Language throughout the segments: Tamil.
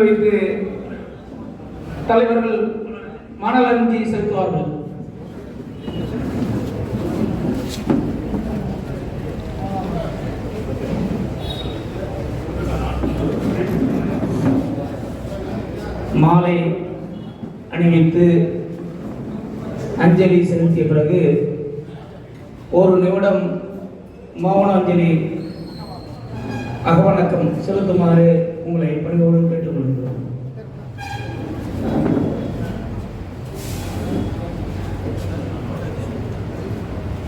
திறந்து வைத்து தலைவர்கள் மணலஞ்சி செலுத்துவார்கள் மாலை அணிவித்து அஞ்சலி செலுத்திய பிறகு ஒரு நிமிடம் மௌன அஞ்சலி அகவணக்கம் செலுத்துமாறு உங்களை பணிவோடு கேட்டுக்கொள்கிறோம்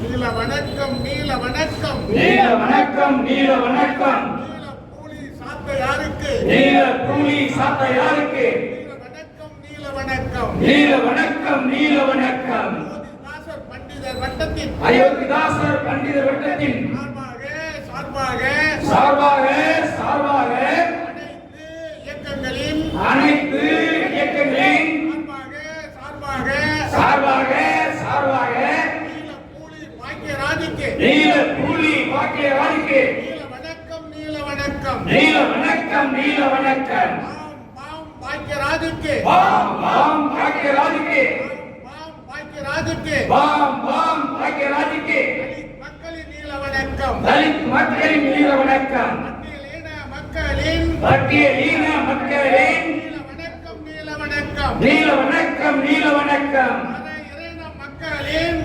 நீல வணக்கம் நீல வணக்கம். நீல வணக்கம் நீல வணக்கம். நீல கூலி சாத்த யாருக்கு? நீல கூலி சாத்த யாருக்கு? நீல வணக்கம் நீல வணக்கம். நீல வணக்கம் நீல வணக்கம். மோதிதாசர் பண்டிதர் வட்டத்தின். அயோத்திதாசர் பண்டித வட்டத்தின். சார்பாக சார்பாக. சார்பாக சார்பாக. இயக்கங்களின் சார்பாக சார்பாக நீல கூலி கூலி பாக்கியவாதிக்கு நீல வணக்கம் நீல வணக்கம். நீல வணக்கம் நீல வணக்கம். பாம் பாம் பாக்கியராஜுக்கு பாம் பாம் பாக்கியராஜுக்கு பாம் பாம் தலித் மக்களின் நீல வணக்கம். தலித் மக்களின் நீல வணக்கம். மக்களின்? மக்களின் நீல வணக்கம். நீல வணக்கம் நீல வணக்கம். மக்களின்.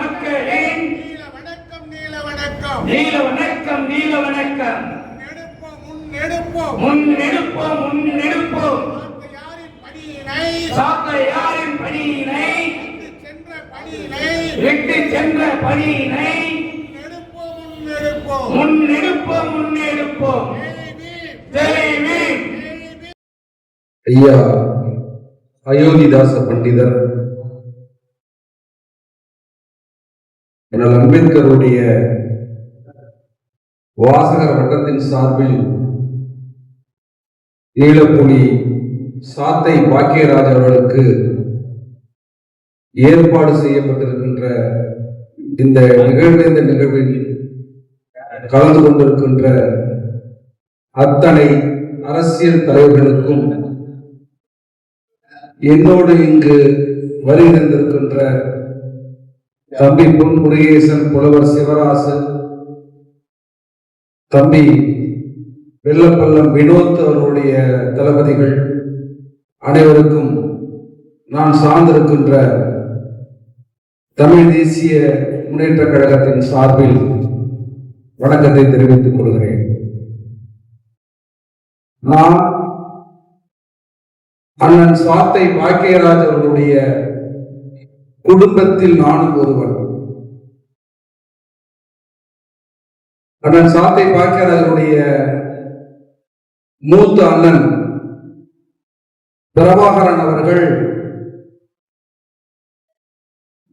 மக்களின். நீல வணக்கம் நீல வணக்கம். நீல வணக்கம் நீல வணக்கம். முன்னெடுப்போம் முன்னெடுப்போம் பணியினை? சாத்த யாரின் பணியினை? விட்டு சென்ற பணியினை? முன்னெடுப்போம் முன்னெடுப்போம் தெளிவி ஐயா அயோத்திதாச பண்டிதர். அண்ணல் அம்பேத்கருடைய வாசகர் வட்டத்தின் சார்பில் ஈழப்புலி சாத்தை பாக்கியராஜ் அவர்களுக்கு ஏற்பாடு செய்யப்பட்டிருக்கின்ற இந்த நிகழ்வு இந்த நிகழ்வில் கலந்து கொண்டிருக்கின்ற அத்தனை அரசியல் தலைவர்களுக்கும் என்னோடு இங்கு வருகின்றிருக்கின்ற தம்பி பொன் முருகேசன் புலவர் சிவராசன் தம்பி வெள்ளப்பள்ளம் வினோத் அவர்களுடைய தளபதிகள் அனைவருக்கும் நான் சார்ந்திருக்கின்ற தமிழ் தேசிய முன்னேற்ற கழகத்தின் சார்பில் வணக்கத்தை தெரிவித்துக் கொள்கிறேன். நான் அண்ணன் சாத்தை பாக்கியராஜ் அவர்களுடைய குடும்பத்தில் நானும் ஒருவன். அண்ணன் சாத்தை பாக்கியராஜனுடைய மூத்த அண்ணன் பிரபாகரன் அவர்கள்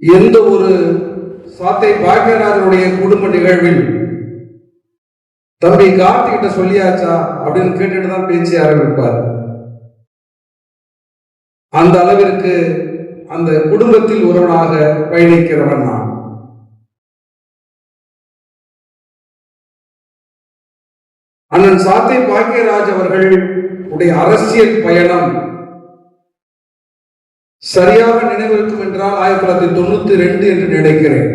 எந்த ஒரு சாத்தை பாக்கியராஜனுடைய குடும்ப நிகழ்வில் தம்பி கார்த்திகிட்ட சொல்லியாச்சா அப்படின்னு கேட்டுட்டு தான் பேச்சு ஆரம்பிப்பார். அந்த அளவிற்கு அந்த குடும்பத்தில் ஒருவனாக பயணிக்கிறவன் நான். அண்ணன் சாத்தை பாக்கியராஜ் அவர்கள் உடைய அரசியல் பயணம் சரியாக நினைவிருக்கும் என்றால் ஆயிரத்தி தொள்ளாயிரத்தி தொண்ணூத்தி ரெண்டு என்று நினைக்கிறேன்.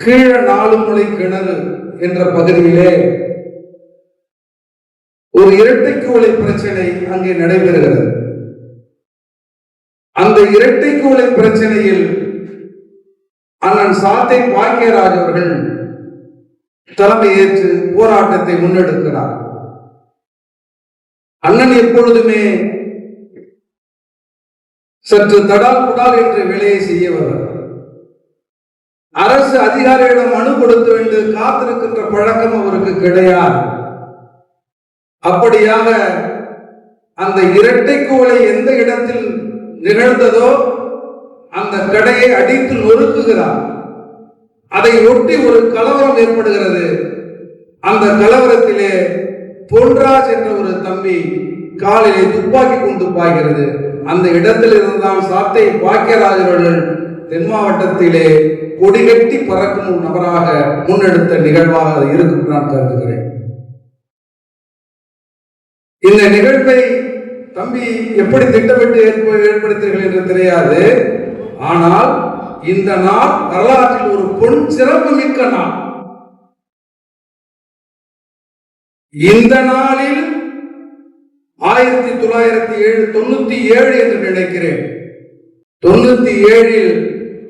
கீழ நாலுமுலை கிணறு என்ற பகுதியிலே ஒரு இரட்டைக்குவளை பிரச்சனை அங்கே நடைபெறுகிறது. அந்த இரட்டைக்குவளை பிரச்சனையில் அண்ணன் சாத்தை பாக்கியராஜ் அவர்கள் தலைமை ஏற்று போராட்டத்தை முன்னெடுக்கிறார். அண்ணன் எப்பொழுதுமே சற்று தடால் குடால் என்று வேலையை செய்யவர் அரசு அதிகாரியிடம் மனு கொடுத்து வேண்டு காத்திருக்கின்ற பழக்கம் அவருக்கு கிடையாது. அப்படியாக அந்த இரட்டைக்கோளை எந்த இடத்தில் நிகழ்ந்ததோ அந்த கடையை அடித்து நொறுக்குகிறார். அதை ஒட்டி ஒரு கலவரம் ஏற்படுகிறது. அந்த கலவரத்திலே பொன்ராஜ் என்ற ஒரு தம்பி காலிலே துப்பாக்கி கொண்டு பாய்கிறது. அந்த இடத்தில் இருந்தால் சாத்தை பாக்கியராஜ் அவர்கள் தென் மாவட்டத்திலே கொடிகட்டி பறக்கும் நபராக முன்னெடுத்த நிகழ்வாக இருக்கும் நான் கருதுகிறேன். இந்த நிகழ்வை தம்பி எப்படி திட்டமிட்டு ஏற்ப- ஏற்படுத்தீர்கள் என்று தெரியாது. ஆனால் இந்த நாள் வரலாற்றில் ஒரு பொன் சிறப்பு மிக்க நாள். இந்த நாளில் ஆயிரத்தி தொள்ளாயிரத்தி ஏழு தொண்ணூத்தி ஏழு என்று நினைக்கிறேன். தொண்ணூத்தி ஏழில்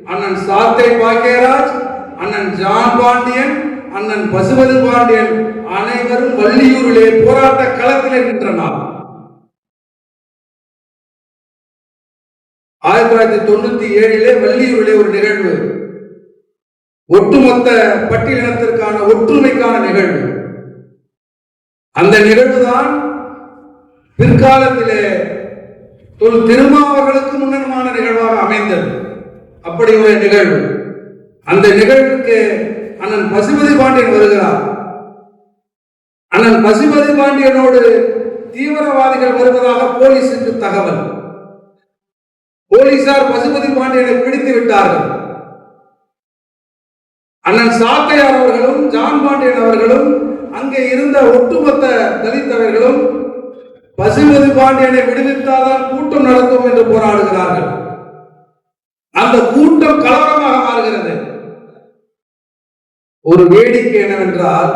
அண்ணன் சாத்தை பாக்கியராஜ் அண்ணன் ஜான் பாண்டியன் அண்ணன் பசுபதி பாண்டியன் அனைவரும் வள்ளியூரிலே போராட்ட களத்திலே நின்ற நாள். ஆயிரத்தி தொள்ளாயிரத்தி தொண்ணூத்தி ஏழிலே வள்ளியூரிலே ஒரு நிகழ்வு. ஒட்டுமொத்த பட்டியலினத்திற்கான ஒற்றுமைக்கான நிகழ்வு. அந்த நிகழ்வுதான் பிற்காலத்திலே தொல் திருமாவர்களுக்கு முன்னனுமான நிகழ்வாக அமைந்தது. அப்படி ஒரு நிகழ்வு. அந்த நிகழ்வுக்கு அண்ணன் பசுபதி பாண்டியன் வருகிறார். அண்ணன் பசுபதி பாண்டியனோடு தீவிரவாதிகள் வருவதாக போலீசுக்கு தகவல். போலீசார் பசுபதி பாண்டியனை பிடித்து விட்டார்கள். அண்ணன் சாத்தையார் அவர்களும் ஜான் பாண்டியன் அவர்களும் அங்கே இருந்த ஒட்டுமொத்த தலித்தவர்களும் பசுபதி பாண்டியனை விடுவித்தால்தான் கூட்டம் நடத்தும் என்று போராடுகிறார்கள். அந்த கூட்டம் கலவரமாக மாறுகிறது. ஒரு வேடிக்கை என்னவென்றால்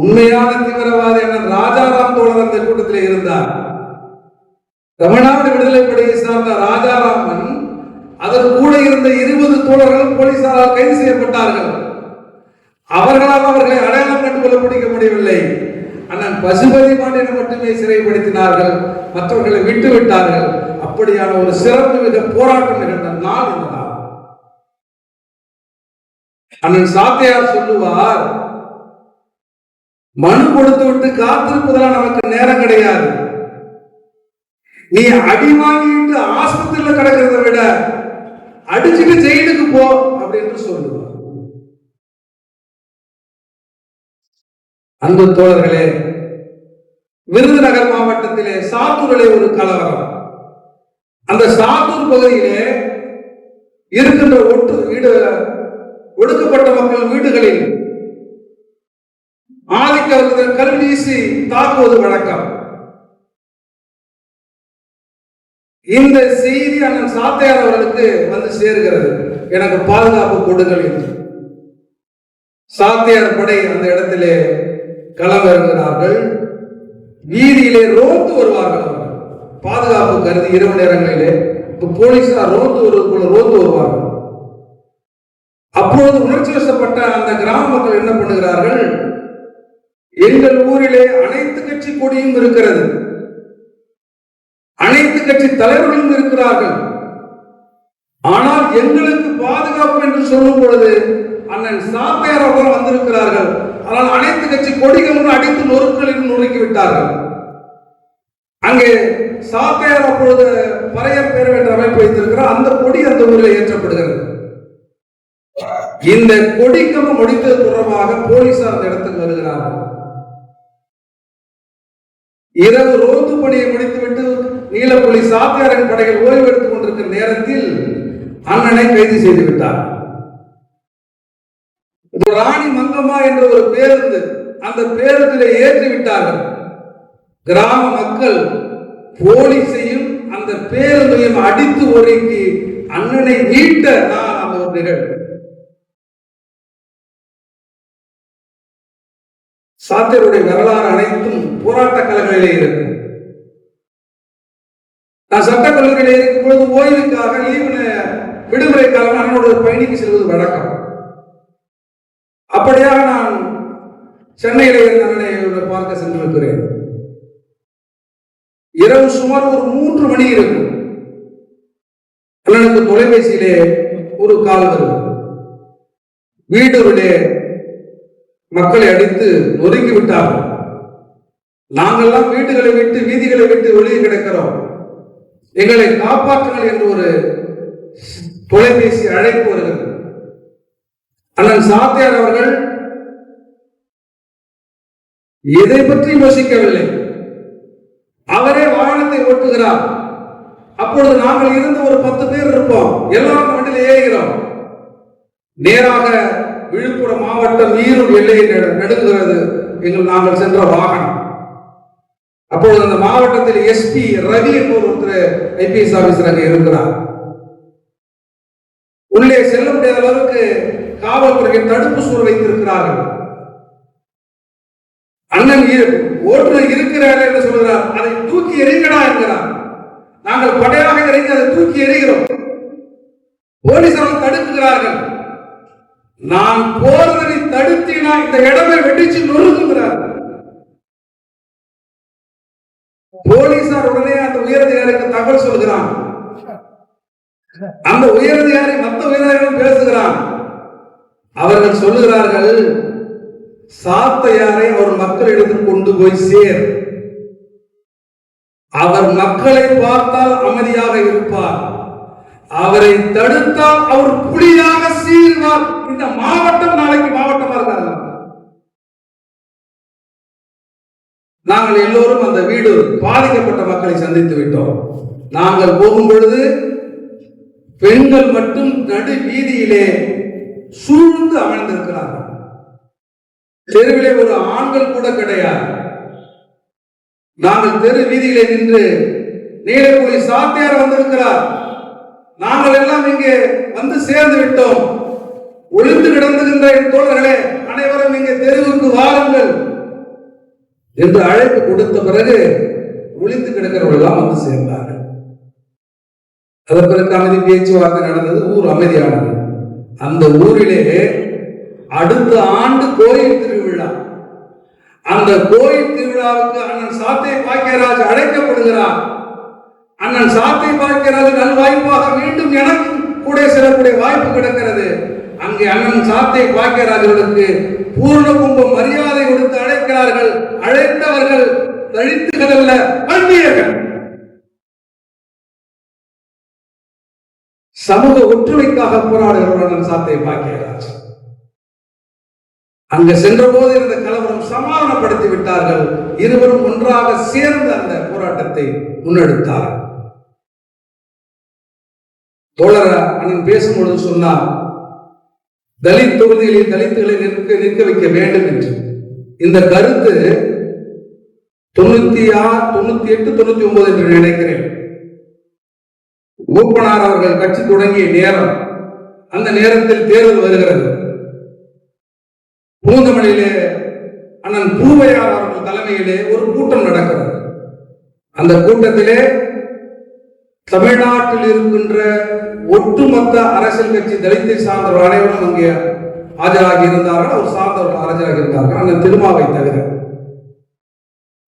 உண்மையான தீவிரவாதி அண்ணன் ராஜாராம் தோழர் அந்த கூட்டத்தில் இருந்தார். தமிழ்நாடு விடுதலை படையை சார்ந்த ராஜாராமன் அதன் கூட இருந்த இருபது தோழர்கள் போலீசாரால் கைது செய்யப்பட்டார்கள். அவர்களால் அவர்களை அடையாளம் கண்டு கொள்ள முடிக்க முடியவில்லை. அண்ணன் பசுபதி பாண்டியனை மட்டுமே சிறைப்படுத்தினார்கள். மற்றவர்களை விட்டு விட்டார்கள். அப்படியான ஒரு சிறப்பு மிக போராட்டம் நிகழ்ந்த நாள் இந்த அண்ணன் சாத்தையார் சொல்லுவார் மனு கொடுத்து விட்டு காத்திருப்பதெல்லாம் நமக்கு நேரம் கிடையாது. நீ அடி வாங்கிட்டு ஆஸ்பத்திரியில கிடக்கிறத விட அடிச்சுட்டு ஜெயிலுக்கு போ அப்படின்னு சொல்லுவார். அந்த தோழர்களே விருதுநகர் மாவட்டத்திலே சாத்தூரிலே ஒரு கலவரம். அந்த சாத்தூர் பகுதியிலே இருக்கின்ற ஒட்டு வீடு ஒடுக்கப்பட்ட மக்கள் வீடுகளில் ஆதிக்க கல் வீசி தாக்குவது வழக்கம். இந்த செய்தி அண்ணன் சாத்தையார் அவர்களுக்கு வந்து சேர்கிறது. எனக்கு பாதுகாப்பு கொடுங்கள் என்று. சாத்தையார் படை அந்த இடத்திலே களம் இறங்குகிறார்கள் வீதியிலே ரோந்து வருவார்கள் பாதுகாப்பு கருதி இரவு நேரங்களிலே இப்ப போலீஸார் ரோந்து வருவதுக்குள்ள போல ரோந்து வருவார்கள். அப்பொழுது உணர்ச்சி வசப்பட்ட அந்த கிராம மக்கள் என்ன பண்ணுகிறார்கள்? எங்கள் ஊரிலே அனைத்து கட்சி கொடியும் இருக்கிறது. அனைத்து கட்சி தலைவர்களும் இருக்கிறார்கள். ஆனால் எங்களுக்கு பாதுகாப்பு என்று சொல்லும் பொழுது அண்ணன் சாப்பையார் அவர்கள் வந்திருக்கிறார்கள். ஆனால் அனைத்து கட்சி கொடிகளும் அடித்து நொறுக்களில் நொறுக்கி விட்டார்கள் அங்கே சாப்பையார் அப்பொழுது பறையர் பேரவை என்ற அமைப்பு வைத்திருக்கிறார் அந்த கொடி அந்த ஊரில் ஏற்றப்படுகிறது. இந்த கொடிக்கம்பம் முடித்தது தொடர்பாக போலீசார் அந்த இடத்துக்கு வருகிறார்கள். இரவு ரோந்து பணியை முடித்துவிட்டு நீலப்புலி சாத்தியாரன் படைகள் ஓய்வு எடுத்துக் கொண்டிருக்கிற நேரத்தில் அண்ணனை கைது செய்து விட்டார். ராணி மங்கம்மா என்ற ஒரு பேருந்து அந்த பேருந்திலே ஏற்றி விட்டார்கள். கிராம மக்கள் போலீஸையும் அந்த பேருந்தையும் அடித்து ஒருக்கி அண்ணனை மீட்ட நான் அந்த ஒரு நிகழ்வு சாத்தியருடைய வரலாறு அனைத்தும் போராட்ட கலங்களிலே இருக்கும். நான் சட்ட கல்லூரியில இருக்கும் பொழுது ஓய்வுக்காக லீவு விடுமுறைக்காக அண்ணனோட பயணிக்கு செல்வது வழக்கம். அப்படியாக நான் சென்னையில இருந்த அண்ணனை பார்க்க சென்றிருக்கிறேன். இரவு சுமார் ஒரு மூன்று மணி இருக்கும். அண்ணனுக்கு தொலைபேசியிலே ஒரு கால் வரும் வீடூரிலே மக்களை அடித்து ஒதுக்கி விட்டார்கள். நாங்கெல்லாம் வீடுகளை விட்டு வீதிகளை விட்டு வெளியே கிடக்கிறோம். எங்களை காப்பாற்றுங்கள் என்று ஒரு தொலைபேசி அழைப்பு வருகிறது. அண்ணன் சாத்தியார் அவர்கள் எதை பற்றி யோசிக்கவில்லை. அவரே வாகனத்தை ஓட்டுகிறார். அப்பொழுது நாங்கள் இருந்து ஒரு பத்து பேர் இருப்போம். எல்லாரும் வண்டியில் ஏறுகிறோம். நேராக விழுப்புரம் மாவட்டம் ஈரூர் எல்லையை நெடு- நெடுங்குகிறது எங்கள் நாங்கள் சென்ற வாகனம். அப்பொழுது அந்த மாவட்டத்தில் எஸ்பி ரவி என்பவர் ஒருத்தர் ஐபிஎஸ் ஆபீசர் அங்கே இருக்கிறார். உள்ளே செல்ல முடியாத அளவுக்கு காவல்துறை தடுப்பு சூழ் வைத்திருக்கிறார்கள். அண்ணன் ஓட்டுநர் இருக்கிறார் என்று சொல்கிறார். அதை தூக்கி எறிங்கடா என்கிறார். நாங்கள் படையாக இறங்கி அதை தூக்கி எறிகிறோம். போலீசார் தடுக்குகிறார்கள். நான் போறதை தடுத்தினா இந்த இடமே வெடிச்சு நொறுங்குகிறார்கள். தகவல் சொல்கிறான். அந்த உயரதிகாரி மற்ற உயரதிகாரிகளும் பேசுகிறான். அவர்கள் சொல்லுகிறார்கள் சாத்தையாரை அவர் மக்களிடத்தில் கொண்டு போய் சேர். அவர் மக்களை பார்த்தால் அமைதியாக இருப்பார். அவரை தடுத்தால் அவர் புலியாக சீர்வார் இந்த மாவட்டம் நாளைக்கு மாவட்டமா இருக்காங்க நாங்கள் எல்லோரும் அந்த வீடு பாதிக்கப்பட்ட மக்களை சந்தித்து விட்டோம். நாங்கள் போகும் பொழுது பெண்கள் மட்டும் நடு வீதியிலே சூழ்ந்து அமர்ந்திருக்கிறார்கள். தெருவிலே ஒரு ஆண்கள் கூட கிடையாது. நாங்கள் தெரு வீதியிலே நின்று நீலக்குழி சாத்தியார் வந்திருக்கிறார். நாங்கள் எல்லாம் இங்கே வந்து சேர்ந்து விட்டோம். ஒளிந்து கிடந்துகின்ற என் தோழர்களே அனைவரும் இங்கே தெருவுக்கு வாருங்கள். என்று அழைப்பு கொடுத்த பிறகு ஒளிந்து கிடக்கிறவர்கள்லாம் வந்து சேர்ந்தாங்க அதன் பிறகு அமைதி பேச்சுவார்த்தை நடந்தது ஊர் அமைதியானது. அந்த ஊரிலே அடுத்த ஆண்டு கோயில் திருவிழா. அந்த கோயில் திருவிழாவுக்கு அண்ணன் சாத்தை பாக்கியராஜ் அழைக்கப்படுகிறார். அண்ணன் சாத்தை பாக்கியராஜ் நல்வாய்ப்பாக மீண்டும் எனக்கும் கூட சிறப்புடைய வாய்ப்பு கிடைக்கிறது. அங்கே அண்ணன் சாத்தை பாக்கியராஜர்களுக்கு பூர்ண கும்ப மரியாதை கொடுத்து அழைக்கிறார்கள். அழைத்தவர்கள் தழித்துகள் அல்ல வன்னியர்கள் சமூக ஒற்றுமைக்காக போராடுகிறவர்கள் சாத்தை பாக்கியராஜ். அங்க சென்ற போது இருந்த கலவரம் சமாதானப்படுத்தி விட்டார்கள். இருவரும் ஒன்றாக சேர்ந்து அந்த போராட்டத்தை முன்னெடுத்தார். தோழர் அண்ணன் பேசும்பொழுது சொன்னார் தலித் தொகுதிகளில் தலித்துகளை நிற்க நிற்க வைக்க வேண்டும் என்று. இந்த கருத்து தொண்ணூத்தி ஆறு தொண்ணூத்தி எட்டு தொண்ணூத்தி ஒன்பது என்று நினைக்கிறேன். மூப்பனார் அவர்கள் கட்சி தொடங்கிய நேரம் அந்த நேரத்தில் தேர்தல் வருகிறது. பூந்தமணியிலே அண்ணன் பூவையார் அவர்கள் தலைமையிலே ஒரு கூட்டம் நடக்கிறது. அந்த கூட்டத்திலே தமிழ்நாட்டில் இருக்கின்ற ஒட்டுமொத்த அரசியல் கட்சி தலித்தை சார்ந்தவர்கள் அனைவரும் அங்கே ஆஜராகி இருந்தார்கள். அவர் சார்ந்தவர்கள் ஆஜராகி இருந்தார்கள். அந்த திருமாவை தவிர.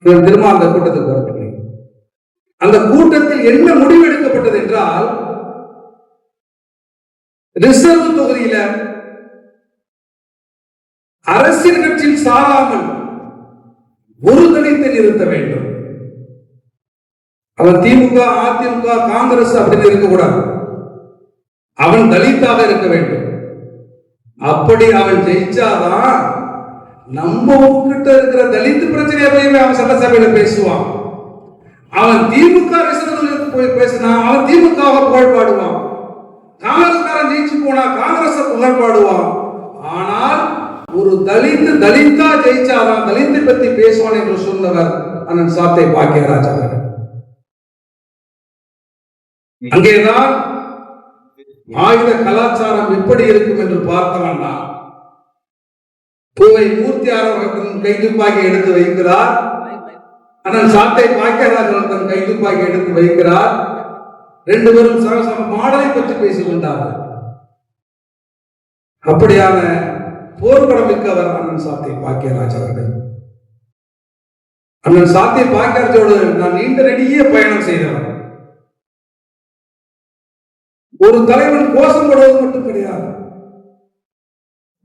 இவர் திருமா அந்த கூட்டத்துக்கு வரவில்லை. அந்த கூட்டத்தில் என்ன முடிவு எடுக்கப்பட்டது என்றால் ரிசர்வ் தொகுதியில அரசியல் கட்சியில் சாராமல் ஒரு தனித்தை நிறுத்த வேண்டும். அவன் திமுக அதிமுக காங்கிரஸ் அப்படின்னு இருக்கக்கூடாது. அவன் தலித்தாக இருக்க வேண்டும். அப்படி அவன் ஜெயிச்சாதான் நம்ம கிட்ட இருக்கிற தலித்து பிரச்சனையை போய் அவன் சட்டசபையில பேசுவான். அவன் திமுக போய் பேசினா அவன் திமுக புகழ் பாடுவான் காங்கிரஸ்காரன் ஜெயிச்சு போனா காங்கிரஸ் புகழ் பாடுவான் ஆனால் ஒரு தலித்து தலித்தா ஜெயிச்சாதான் தலித்தை பத்தி பேசுவான் என்று சொன்னவர் அண்ணன் சாத்தை பாக்கியராஜ் அவர்கள். அங்கேதான் ஆயுத கலாச்சாரம் எப்படி இருக்கும் என்று பார்த்தவன் நான் பூவை மூர்த்தியார் அவர்கள் கை துப்பாக்கி எடுத்து வைக்கிறார். அண்ணன் சாத்தை பாக்கியராஜன் தன் கை துப்பாக்கி எடுத்து வைக்கிறார். ரெண்டு பேரும் சரசம மாடலை பற்றி பேசிக் கொண்டார்கள் அப்படியான போர்ப்படம் அண்ணன் சாத்தை பாக்கியராஜ் அவர்கள். அண்ணன் சாத்தை பாக்கியராஜோடு நான் நீண்ட நெடிய பயணம் செய்தவர் ஒரு தலைவன் கோஷம் போடுவது மட்டும் கிடையாது.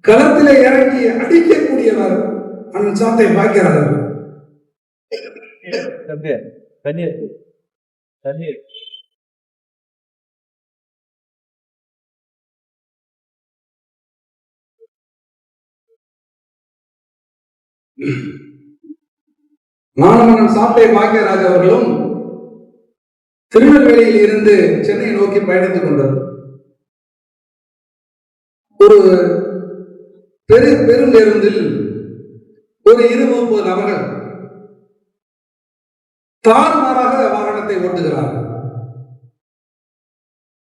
களத்திலே இறங்கி அடிக்கக்கூடியவர் அண்ணன் சாத்தை தம்பி தண்ணீர். தண்ணீர். மாணவன் சாப்பை பாக்கியராஜ் அவர்களும் திருநெல்வேலியில் இருந்து சென்னை நோக்கி பயணித்துக் கொண்டது. ஒரு பெரு பெருந்தேருந்தில் ஒரு இரு முப்பது நபர்கள் தாறுமாறாக வாகனத்தை ஓட்டுகிறார்கள்.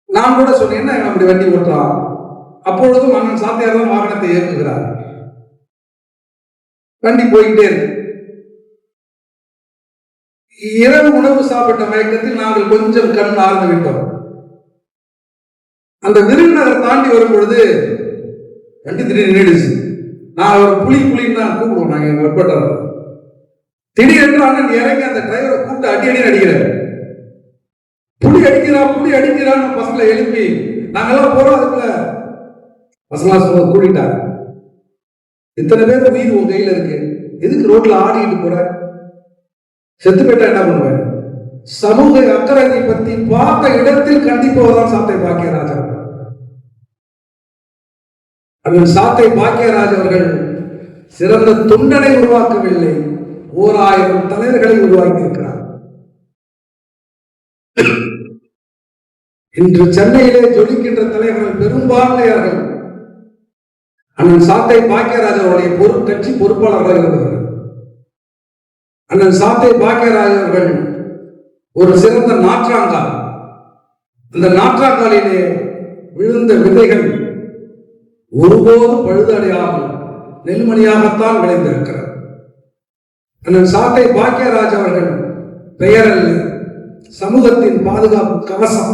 நான் கூட சொன்னேன் அப்படி வண்டி ஓட்டுறான்? அப்பொழுதும் அண்ணன் சாத்தியார் தான் வாகனத்தை இயக்குகிறார். வண்டி போயிட்டே இருக்கு. இரவு உணவு சாப்பிட்ட மயக்கத்தில் நாங்கள் கொஞ்சம் கண் ஆர்ந்து விட்டோம். அந்த விருதுநகர் தாண்டி வரும் பொழுது வண்டி திடீர்னு நின்றுடுச்சு நான் அவர் புலி புலின்னு தான் கூப்பிடுவோம் நாங்கள் எங்க திடீர்னு திடீரென்று அண்ணன் இறங்கி அந்த டிரைவரை கூப்பிட்டு அடி அடி அடிக்கிறார். புளி அடிக்கிறா புளி அடிக்கிறான்னு பசங்களை எழுப்பி நாங்கெல்லாம் போறோம் அதுக்குள்ள பசங்களா சொல்ல கூட்டிட்டாங்க. இத்தனை பேர் உயிர் உன் கையில இருக்கு. எதுக்கு ரோட்ல ஆடிக்கிட்டு போற? செத்து போயிட்டா என்ன பண்ணுவேன்? சமூக அக்கறையை பத்தி பார்த்த இடத்தில் கண்டிப்பவர்தான் சாத்தை பாக்கியராஜா. அவர்கள் அண்ணன் சாத்தை பாக்கியராஜ் அவர்கள் சிறந்த தொண்டனை உருவாக்கவில்லை. ஓர் ஆயிரம் தலைவர்களை உருவாக்கியிருக்கிறார். இன்று சென்னையிலே ஜொலிக்கின்ற தலைவர்கள் பெரும்பான்மையார்கள். அண்ணன் சாத்தை பாக்கியராஜ் அவருடைய பொறு கட்சி பொறுப்பாளராக இருந்தவர்கள். அண்ணன் சாத்தை பாக்கியராஜ் அவர்கள் ஒரு சிறந்த நாற்றாங்கால். அந்த நாற்றாங்காலிலே விழுந்த விதைகள் ஒருபோதும் பழுதடையாமல் நெல்மணியாகத்தான் விளைந்திருக்கிறார் அண்ணன் சாத்தை பாக்கியராஜ் அவர்கள் பெயரல்ல சமூகத்தின் பாதுகாப்பு கவசம்.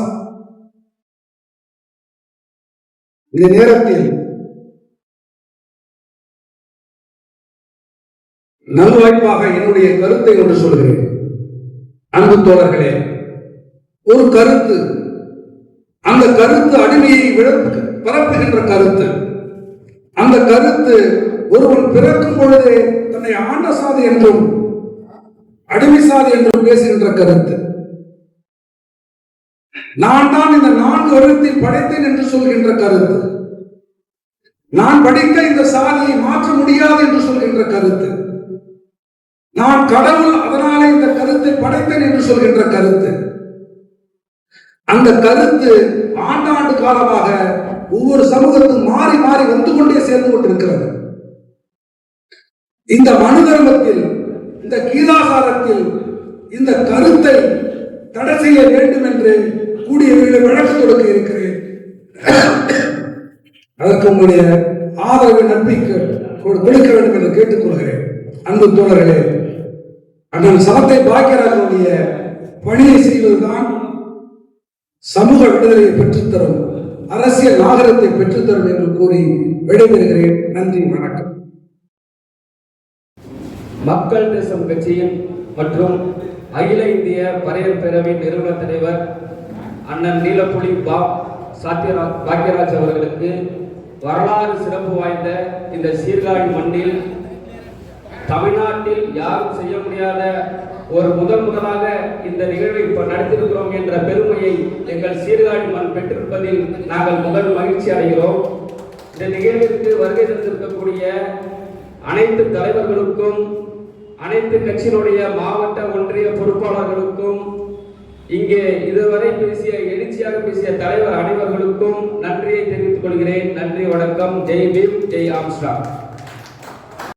இந்த நேரத்தில் நல்வாய்ப்பாக என்னுடைய கருத்தை ஒன்று சொல்கிறேன். அன்பு தோழர்களே ஒரு கருத்து அந்த கருத்து அடிமையை விழப்பு பரப்புகின்ற கருத்து. அந்த கருத்து ஒருவன் பிறக்கும் பொழுதே தன்னை ஆண்ட சாதி என்றும் அடிமை சாதி என்றும் பேசுகின்ற கருத்து. நான் தான் இந்த நான்கு வருடத்தில் படைத்தேன் என்று சொல்கின்ற கருத்து. நான் படித்த இந்த சாதியை மாற்ற முடியாது என்று சொல்கின்ற கருத்து. நான் கடவுள் அதனாலே இந்த கருத்தை படைத்தேன் என்று சொல்கின்ற கருத்து. அந்த கருத்து ஆண்டாண்டு காலமாக ஒவ்வொரு சமூகத்தும் மாறி மாறி வந்து கொண்டே சேர்ந்து கொண்டிருக்கிறது. இந்த மனு தர்மத்தில் இந்த கீதாசாரத்தில் இந்த கருத்தை தடை செய்ய வேண்டும் என்று கூடிய விரைவில் வழக்கு தொடுக்க இருக்கிறேன். அதற்கு உங்களுடைய ஆதரவு நம்பிக்கை கொடுக்க வேண்டும் என்று கேட்டுக்கொள்கிறேன். அன்பு தோழர்களே அண்ணன் சமத்தை பாக்கியராஜனுடைய பணியை செய்வதுதான் சமூக விடுதலையை பெற்றுத்தரும் அரசியல் நாகரத்தை பெற்றுத்தரும் என்று கூறி விடைபெறுகிறேன். நன்றி வணக்கம். மக்கள் தேசம் கட்சியின் மற்றும் அகில இந்திய பறையர் பேரவை நிறுவன தலைவர் அண்ணன் நீலப்புலி பா சாத்தியரா பாக்யராஜ் அவர்களுக்கு வரலாறு சிறப்பு வாய்ந்த இந்த சீர்காழி மண்ணில் தமிழ்நாட்டில் யாரும் செய்ய முடியாத ஒரு முதன் முதலாக இந்த நிகழ்வை இப்ப நடத்திருக்கிறோம் என்ற பெருமையை எங்கள் சீர்காழி மண் பெற்றிருப்பதில் நாங்கள் முதல் மகிழ்ச்சி அடைகிறோம். இந்த நிகழ்விற்கு வருகை தந்திருக்கக்கூடிய அனைத்து தலைவர்களுக்கும் அனைத்து கட்சியினுடைய மாவட்ட ஒன்றிய பொறுப்பாளர்களுக்கும் இங்கே இதுவரை பேசிய எழுச்சியாக பேசிய தலைவர் அனைவர்களுக்கும் நன்றியை தெரிவித்துக் கொள்கிறேன். நன்றி வணக்கம். ஜெய் பீம் ஜெய் ஆம்ஸ்டாங்.